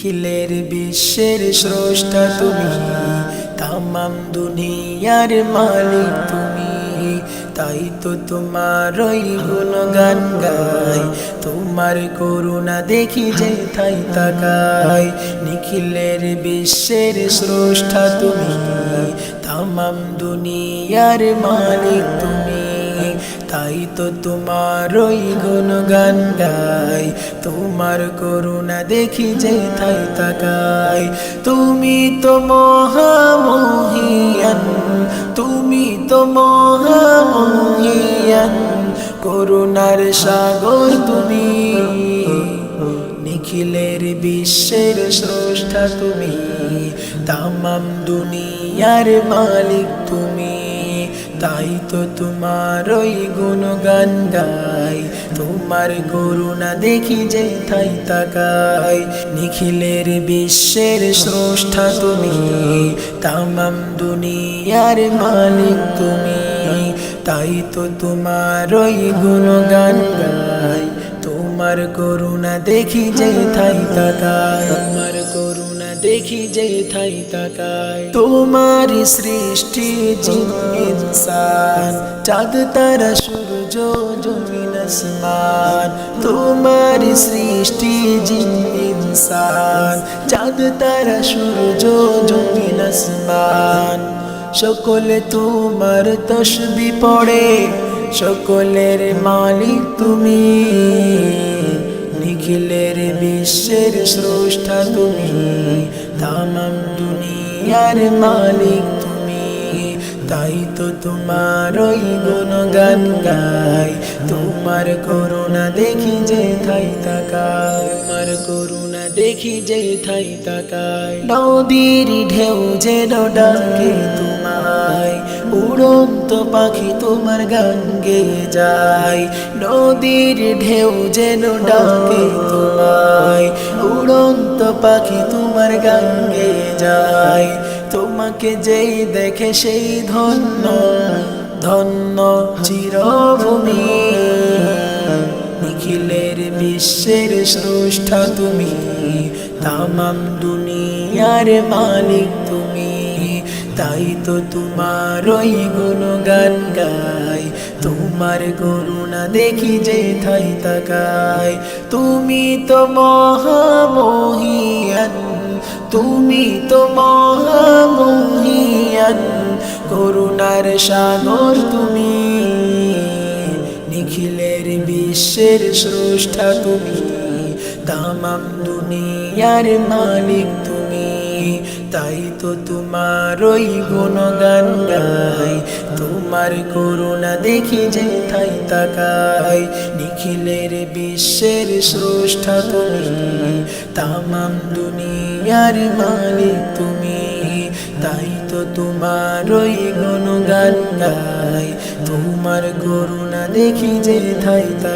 নিখিলের বিশ্বের স্রষ্টা তুমি। তামাম দুনিয়ার মালিক তুমি। তাই তো তোমার ওই গুণগান গাই। তোমার করুণা দেখি যে থাই তাকাই। নিখিলের বিশ্বের স্রষ্টা তুমি। তামাম দুনিয়ার মালিক তুমি। তাই তো তোমার ওই গুণগান গাই। তোমার করুণা দেখি যে থাই তাকাই। তুমি তো মহামহিয়ান, তুমি তো মহামহিয়ান। করুণার সাগর তুমি, নিখিলের বিশ্বের স্রষ্টা তুমি। তামাম দুনিয়ার মালিক তুমি। তাই তো তোমার ওই গুণগান গাই তোমার করুণা দেখি যে থাই তাকাই। নিখিলের বিশ্বের স্রষ্টা তুমি, তামাম দুনিয়ার মালিক তুমি। তাই তো তোমার ওই গুণগান গাই তোমার করুণা দেখি যে থাই তোমার করুণা দেখি যে থাই তাকায়। তোমার সৃষ্টি ইনসান, চাঁদ, তারা, সূর্য, জমিন, আসমান। তোমার সৃষ্টি ইনসান, চাঁদ, তারা, সূর্য, জমিন, আসমান। সকলে তোমার তসবি পড়ে, সকলের মালিক তুমি। নিখিলের বিশ্বের স্রষ্টা তুমি। তামাম দুনিয়ার মালিক তুমি। তাই তো তোমার ওই গুণগান গাই। তোমার করুণা দেখি যে থাই তাকায় তোমার করুণা দেখি যে থাই তাকায় নদীর ঢেউ যেন ডাকে তোমায়। উড়ন্ত পাখি তোমার গান গেয়ে যায়। নদীর ঢেউ যেন ডাকে তোমায়। উড়ন্ত পাখি তোমার গান গেয়ে যায়। তোমাকে যেই দেখে সেই ধন্য ধন্য চিরভূমি। নিখিলের বিশ্বের স্রষ্টা তুমি, তামাম দুনিয়ার মালিক তুমি। তাই তো তোমার ওই গুণগান গাই। তোমার করুণা দেখি যে থাই তাকাই। তুমি তো মহামহিয়ান, তুমি তো মহামহিয়ান। করুণার সাগর তুমি, নিখিলের বিশ্বের স্রষ্টা তুমি। তামাম দুনিয়ার মালিক তুমি। তাই তো তোমার ওই গুণগান গাই তোমার করুণা দেখি যে থাই তাকাই নিখিলের বিশ্বের স্রষ্টা তুমি, তামাম দুনিয়ার মালিক তুমি। তাই তো তোমার ওই গুণগান গাই তোমার করুণা দেখি যে থাই তাকাই